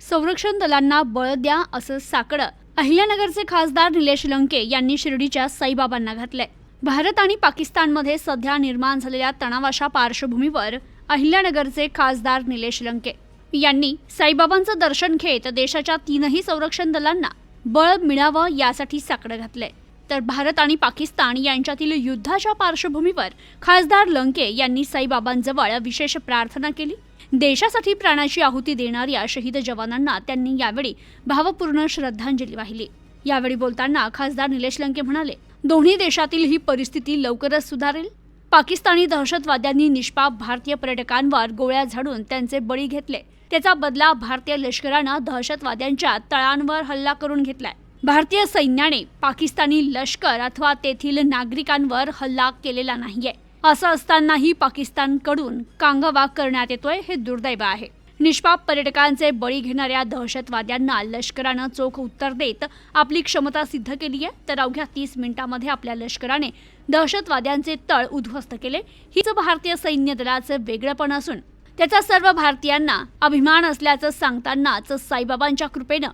संरक्षण दलांना बळ द्या असं साकडं. अहिल्यानगरचे खासदार निलेश लंके यांनी शिर्डीच्या साईबाबांना घातलंय. भारत आणि पाकिस्तानमध्ये सध्या निर्माण झालेल्या तणावाच्या पार्श्वभूमीवर अहिल्यानगरचे खासदार निलेश लंके यांनी साईबाबांचं दर्शन घेत देशाच्या तीनही संरक्षण दलांना बळ मिळावं यासाठी साकडं घातलंय. तर भारत आणि पाकिस्तान यांच्यातील युद्धाच्या पार्श्वभूमीवर खासदार लंके यांनी साईबाबांजवळ विशेष प्रार्थना केली. देशासाठी प्राणाची आहुती देणाऱ्या शहीद जवानांना त्यांनी यावेळी भावपूर्ण श्रद्धांजली वाहिली. यावेळी बोलताना खासदार निलेश लंके म्हणाले दोन्ही देशातील ही परिस्थिती लवकरच सुधारेल. पाकिस्तानी दहशतवाद्यांनी निष्पाप भारतीय पर्यटकांवर गोळ्या झाडून त्यांचे बळी घेतले. त्याचा बदला भारतीय लष्करानं दहशतवाद्यांच्या तळांवर हल्ला करून घेतलाय. भारतीय सैन्याने पाकिस्तानी लष्कर अथवा तेथील नागरिकांवर हल्ला केलेला नाहीये. असं असतानाही पाकिस्तानकडून कांगावा करण्यात येतोय हे दुर्दैव आहे. निष्पाप पर्यटकांचे बळी घेणाऱ्या दहशतवाद्यांना लष्करानं चोख उत्तर देत आपली क्षमता सिद्ध केली आहे. तर अवघ्या तीस मिनिटांमध्ये आपल्या लष्कराने दहशतवाद्यांचे तळ उद्ध्वस्त केले. हीच भारतीय सैन्य दलाचं वेगळेपण असून त्याचा सर्व भारतीयांना अभिमान असल्याचं सांगतानाच साईबाबांच्या कृपेनं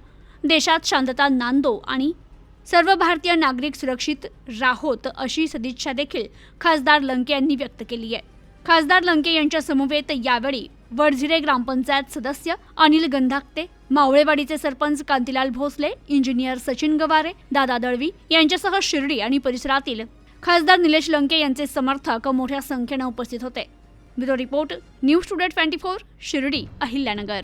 देशात शांतता नांदो आणि सर्व भारतीय नागरिक सुरक्षित राहोत अशी सदिच्छा देखील खासदार लंके यांनी व्यक्त केली आहे. खासदार लंके यांच्या समवेत यावेळी वडझिरे ग्रामपंचायत सदस्य अनिल गंधाकते मावळेवाडीचे सरपंच कांतीलाल भोसले इंजिनियर सचिन गवारे दादा दळवी यांच्यासह शिर्डी आणि परिसरातील खासदार निलेश लंके यांचे समर्थक मोठ्या संख्येनं उपस्थित होते. Bureau report news today twenty four Shirdi Ahilyanagar.